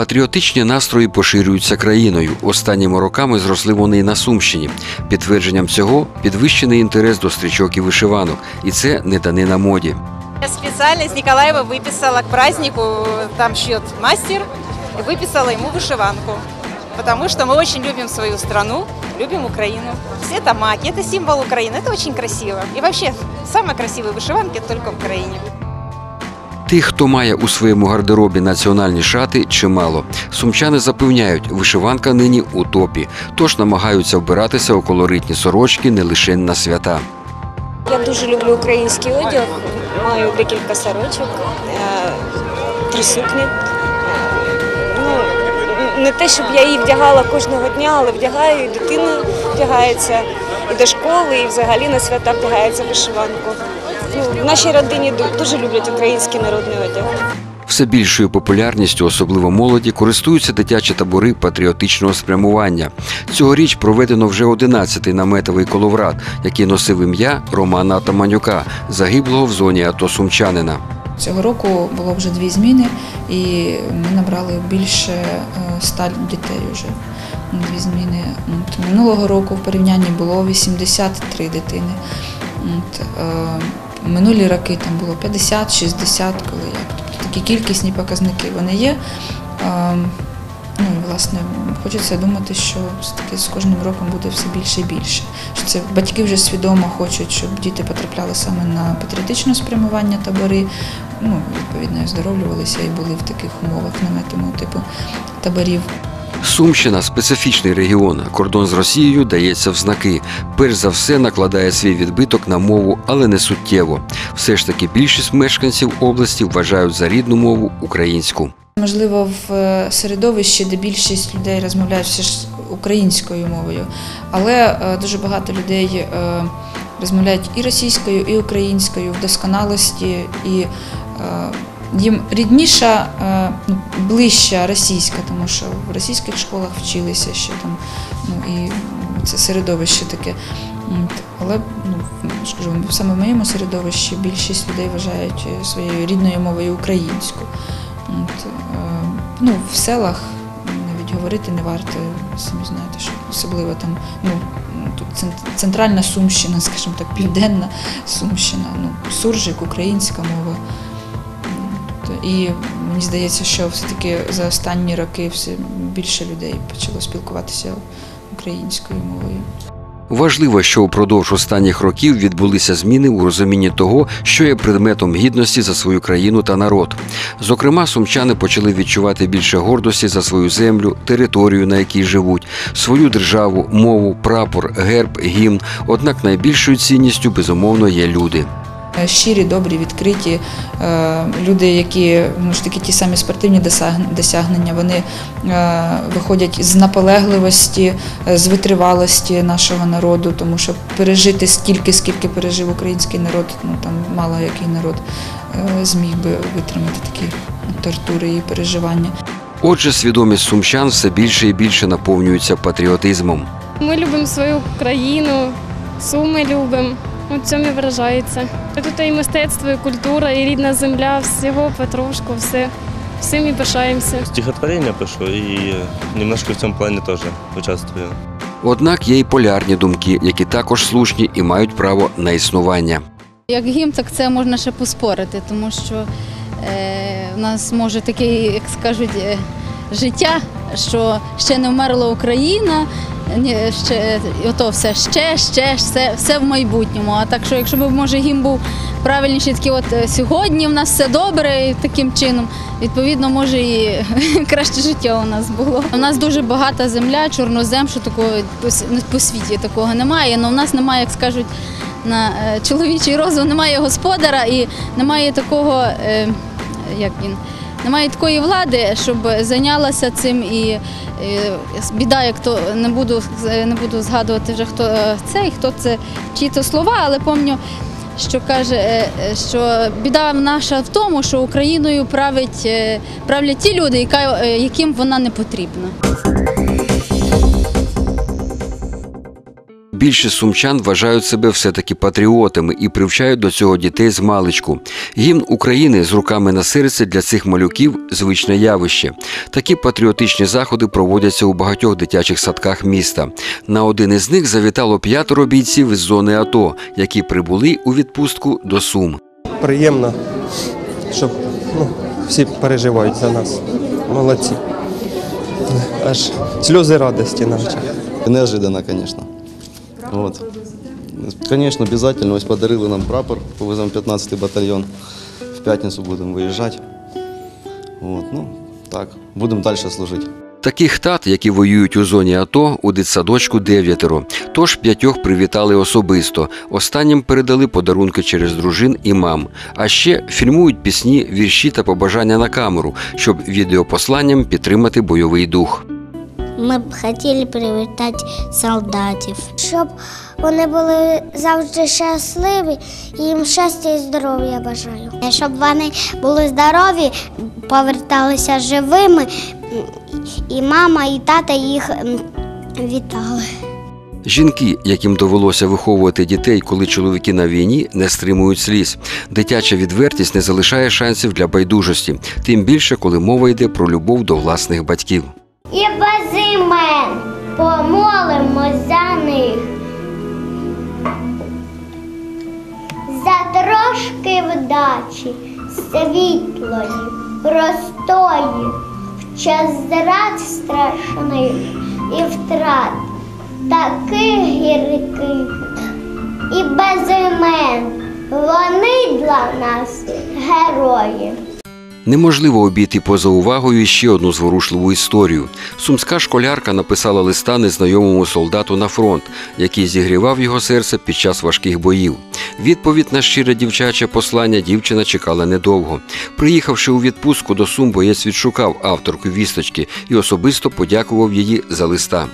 Патріотичні настрої поширюються країною. Останніми роками зросли вони і на Сумщині. Підтвердженням цього підвищений інтерес до стрічок і вишиванок, і це не данина моді. Я специально из Николаева выписала к празднику, там шьет мастер, и выписала ему вышиванку. Потому что мы очень любим свою страну, любим Украину. Это маки, это символ Украины, это очень красиво. И вообще, самые красивые вышиванки только в Украине. Тих, хто має у своєму гардеробі національні шати, чимало. Сумчани запевняють, вишиванка нині у топі, тож намагаються вбиратися у колоритні сорочки не лише на свята. Я дуже люблю український одяг. Маю декілька сорочок, е, три сукні. Ну, не те, щоб я її вдягала кожного дня, але вдягаю, і дитина вдягається і до школи, і взагалі на свята вдягається вишиванку. Ну, в нашій родині дуже люблять український народний одяг. Все більшою популярністю, особливо молоді, користуються дитячі табори патріотичного спрямування. Цьогоріч проведено вже 11-й наметовий коловрат, який носив ім'я Романа Атаманюка, загиблого в зоні АТО сумчанина. Цього року було вже дві зміни, і ми набрали більше е, ста дітей вже. Дві зміни. От, минулого року в порівнянні було 83 дитини. Минулі роки там було 50-60, коли як. Тобто такі кількісні показники вони є. Ну і власне хочеться думати, що все-таки з кожним роком буде все більше і більше. Що це батьки вже свідомо хочуть, щоб діти потрапляли саме на патріотичне спрямування табори. Ну, відповідно, оздоровлювалися і були в таких умовах наметового типу таборів. Сумщина специфічний регіон. Кордон з Росією дається в знаки. Перш за все накладає свій відбиток на мову, але не суттєво. Все ж таки більшість мешканців області вважають за рідну мову українську. Можливо, в е, середовищі, де більшість людей розмовляють все ж українською мовою, але е, дуже багато людей е, розмовляють і російською, і українською в досконалості, і їм рідніша, ну, ближча російська, тому що в російських школах вчилися ще там, ну і це середовище таке. Але ну, скажу, саме в моєму середовищі більшість людей вважають е, своєю рідною мовою українську. От, е, ну, в селах навіть говорити не варто, самі знаєте, що особливо там, ну, тут центральна Сумщина, скажімо так, південна Сумщина, ну, суржик, українська мова. І мені здається, що все-таки за останні роки все більше людей почало спілкуватися українською мовою. Важливо, що упродовж останніх років відбулися зміни у розумінні того, що є предметом гідності за свою країну та народ. Зокрема, сумчани почали відчувати більше гордості за свою землю, територію, на якій живуть, свою державу, мову, прапор, герб, гімн. Однак найбільшою цінністю безумовно є люди. Е, щирі, добрі, відкриті е, люди, які ну ж таки ті самі спортивні досягнення, вони е, виходять з наполегливості, з витривалості нашого народу, тому що пережити стільки, скільки пережив український народ, ну там мало який народ зміг би витримати такі тортури і переживання. Отже, свідомість сумчан все більше і більше наповнюється патріотизмом. Ми любимо свою країну, суми любимо. У цьому і виражається. Тут і мистецтво, і культура, і рідна земля, всього потрошку, все. Всім і пишаємося. Стихотворение пишу и немножко в цьому плані теж участвую. Однак є й полярні думки, які також слушні і мають право на існування. Як гімн, так це можна ще поспорити, тому що е, в нас може таке, як скажуть, е, життя, що ще не вмерла Україна, ще, ото все ще, ще, все, все в майбутньому. А так що, якщо б може гімн був правильніший, такий от е, сьогодні в нас все добре, і таким чином, відповідно, може і краще життя у нас було. У нас дуже багата земля, чорнозем, що такого по світі такого немає. але в нас немає, як скажуть, на е, чоловічий розум немає господаря і немає такого, е, як він, немає такої влади, щоб зайнялася цим і е, біда, як то не буду не буду згадувати вже хто це цей, хто це чиї то слова, але пам'ятаю, що каже, е, е, що біда наша в тому, що Україною править, е, правлять ті люди, яка, е, яким вона не потрібна. Більшість сумчан вважають себе все-таки патріотами і привчають до цього дітей з маличку. Гімн України з руками на серці для цих малюків звичне явище. Такі патріотичні заходи проводяться у багатьох дитячих садках міста. На один із них завітало п'ятеро бійців із зони АТО, які прибули у відпустку до Сум. приємно, щоб ну, всі переживають за нас. Молодці. Аж сльози радості на очах. Неожиданно, конечно. Вот. Конечно, обязательно. Ось подарили нам прапор, повеземо 15-й батальйон. В п'ятницю будемо виїжджати. Вот. Ну, так, будемо далі служити. Таких тат, які воюють у зоні АТО, у дитсадочку дев'ятеро. Тож п'ятьох привітали особисто. Останнім передали подарунки через дружин і мам. А ще фільмують пісні, вірші та побажання на камеру, щоб відеопосланням підтримати бойовий дух. Ми б хотіли привітати солдатів, щоб вони були завжди щасливі і їм щастя і здоров'я бажаю. Щоб вони були здорові, поверталися живими, і мама, і тата їх вітали. Жінки, яким довелося виховувати дітей, коли чоловіки на війні, не стримують сліз. Дитяча відвертість не залишає шансів для байдужості, тим більше, коли мова йде про любов до власних батьків. Помолимось за них. За трошки вдачі, світлої, простої, в час зрад страшних і втрат таких гірких. І без імен вони для нас герої. Неможливо обійти поза увагою ще одну зворушливу історію. Сумська школярка написала листа незнайомому солдату на фронт, який зігрівав його серце під час важких боїв. Відповідь на щире дівчаче послання дівчина чекала недовго. Приїхавши у відпустку до Сум, боєць відшукав авторку вісточки і особисто подякував її за листа.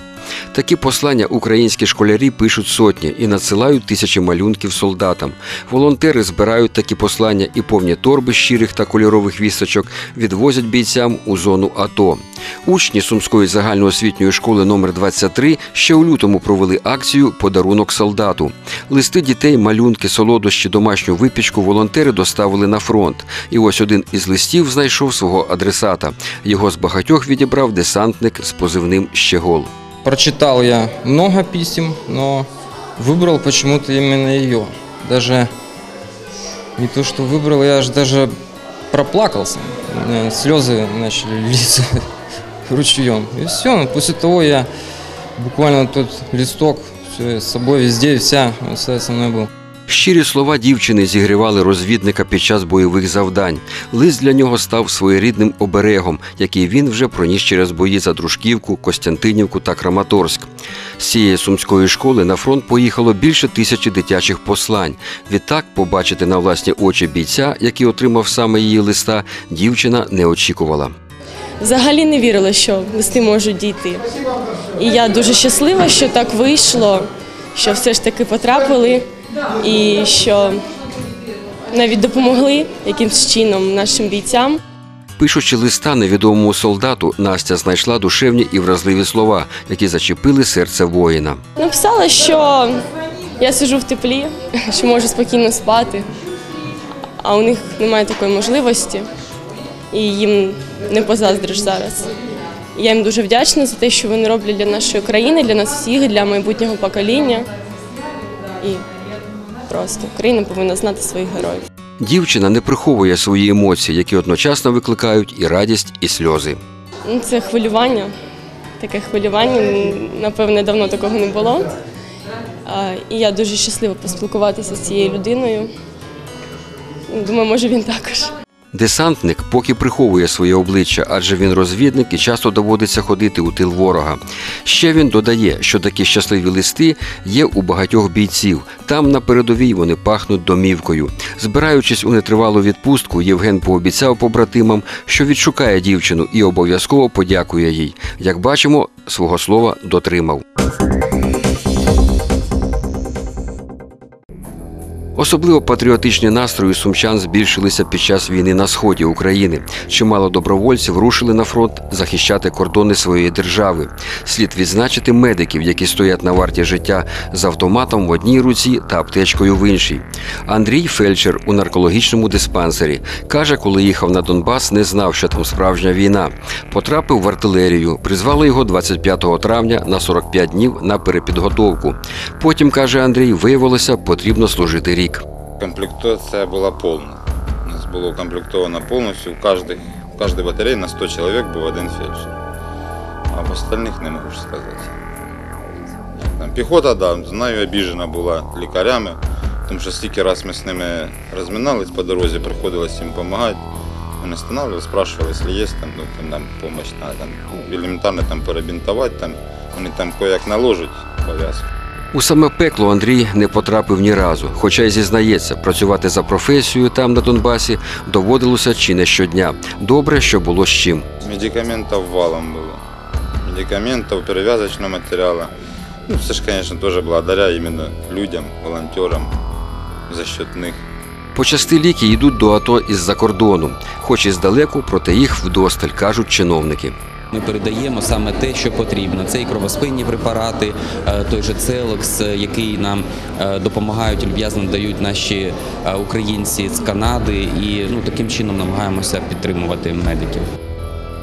Такі послання українські школярі пишуть сотні і надсилають тисячі малюнків солдатам. Волонтери збирають такі послання і повні торби щирих та кольорових вісточок відвозять бійцям у зону АТО. Учні Сумської загальноосвітньої школи номер 23 ще у лютому провели акцію Подарунок солдату. Листи дітей, малюнки, солодощі, домашню випічку волонтери доставили на фронт. І ось один із листів знайшов свого адресата. Його з багатьох відібрав десантник з позивним Щегол. Прочитал я много писем, но выбрал почему-то именно ее. Даже не то, что выбрал, я аж даже проплакался. Слезы начали литься ручьем. И все, после того я буквально тот листок все, с собой везде, вся, вся со мной был. Щирі слова дівчини зігрівали розвідника під час бойових завдань. Лист для нього став своєрідним оберегом, який він вже проніс через бої за Дружківку, Костянтинівку та Краматорськ. З цієї сумської школи на фронт поїхало більше тисячі дитячих послань. Відтак, побачити на власні очі бійця, який отримав саме її листа, дівчина не очікувала. Взагалі не вірила, що листи можуть дійти. І я дуже щаслива, що так вийшло, що все ж таки потрапили і що навіть допомогли якимсь чином нашим бійцям. Пишучи листа невідомому солдату, Настя знайшла душевні і вразливі слова, які зачепили серце воїна. Написала, що я сиджу в теплі, що можу спокійно спати, а у них немає такої можливості, і їм не позаздриш зараз. Я їм дуже вдячна за те, що вони роблять для нашої країни, для нас всіх, для майбутнього покоління. І просто Україна повинна знати своїх героїв. Дівчина не приховує свої емоції, які одночасно викликають і радість, і сльози. Ну, Це хвилювання. Таке хвилювання. Напевне, давно такого не було. І я дуже щаслива поспілкуватися з цією людиною. Думаю, може він також. Десантник поки приховує своє обличчя, адже він розвідник і часто доводиться ходити у тил ворога. Ще він додає, що такі щасливі листи є у багатьох бійців. Там на передовій вони пахнуть домівкою. Збираючись у нетривалу відпустку, Євген пообіцяв побратимам, що відшукає дівчину і обов'язково подякує їй. Як бачимо, свого слова дотримав. Особливо патріотичні настрої сумчан збільшилися під час війни на сході України. Чимало добровольців рушили на фронт захищати кордони своєї держави. Слід відзначити медиків, які стоять на варті життя з автоматом в одній руці та аптечкою в іншій. Андрій фельдшер у наркологічному диспансері каже, коли їхав на Донбас, не знав, що там справжня війна. Потрапив в артилерію. Призвали його 25 травня на 45 днів на перепідготовку. Потім каже Андрій, виявилося, потрібно служити рік. Комплектація була повна. У нас було комплектовано повністю. В кожній, в кожній батареї на 100 чоловік був один фельдшер. А в остальних не можу сказати. Там піхота, да, знаю, обіжена була лікарями, тому що стільки раз ми з ними розминались по дорозі, приходилось їм допомагати. Вони встановлювали, спрашивали, якщо є там, ну, там нам допомога, там, ну, елементарно там перебінтувати, там, вони там кое-як наложать пов'язку. У саме пекло Андрій не потрапив ні разу, хоча й зізнається, працювати за професією там на Донбасі доводилося чи не щодня. Добре, що було з чим. Медикаментов валом было. Медикаментов, перевязочного материала. Ну, все же, конечно, тоже благодаря именно людям, волонтерам, за счет. Почасти ліки йдуть до АТО із-за кордону, хоч і здалеку, проте їх вдосталь, кажуть чиновники. Ми передаємо саме те, що потрібно. Це і кровоспинні препарати, е, той же Целокс, е, який нам е, допомагають люб'язно дають наші українці з Канади, і ну таким чином намагаємося підтримувати медиків.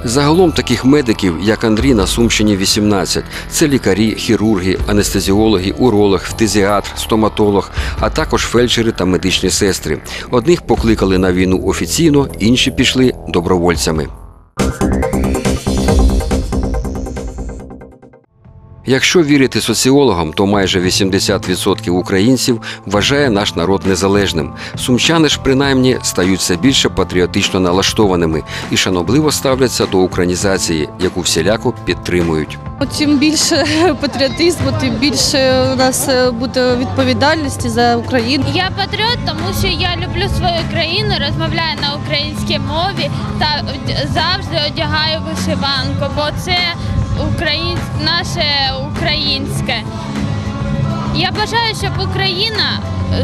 Загалом таких медиків, як Андрій, на Сумщині 18. Це лікарі, хірурги, анестезіологи, уролог, фтизіатр, стоматолог, а також фельдшери та медичні сестри. Одних покликали на війну офіційно, інші пішли добровольцями. Якщо вірити соціологам, то майже 80% українців вважає наш народ незалежним. Сумчани ж принаймні стають все більше патріотично налаштованими і шанобливо ставляться до українізації, яку всіляко підтримують. Чим більше патріотизму, тим більше у нас е, буде відповідальності за Україну. Я патріот, тому що я люблю свою країну, розмовляю на українській мові та завжди одягаю вишиванку, бо це україн... наше українське. Я бажаю, щоб Україна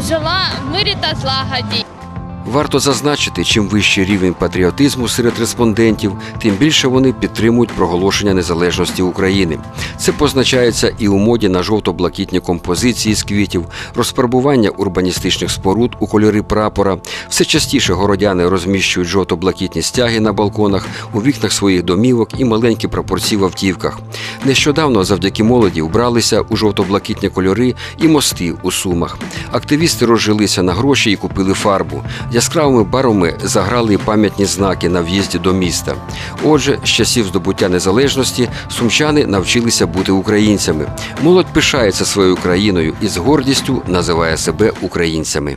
жила в мирі та злагоді. Варто зазначити, чим вищий рівень патріотизму серед респондентів, тим більше вони підтримують проголошення незалежності України. Це позначається і у моді на жовто-блакитні композиції з квітів, розфарбування урбаністичних споруд у кольори прапора. Все частіше городяни розміщують жовто-блакитні стяги на балконах, у вікнах своїх домівок і маленькі прапорці в автівках. Нещодавно завдяки молоді вбралися у жовто-блакитні кольори і мости у сумах. Активісти розжилися на гроші і купили фарбу. Яскравими барвами заграли пам'ятні знаки на в'їзді до міста. Отже, з часів здобуття незалежності сумчани навчилися бути українцями. Молодь пишається своєю країною і з гордістю називає себе українцями.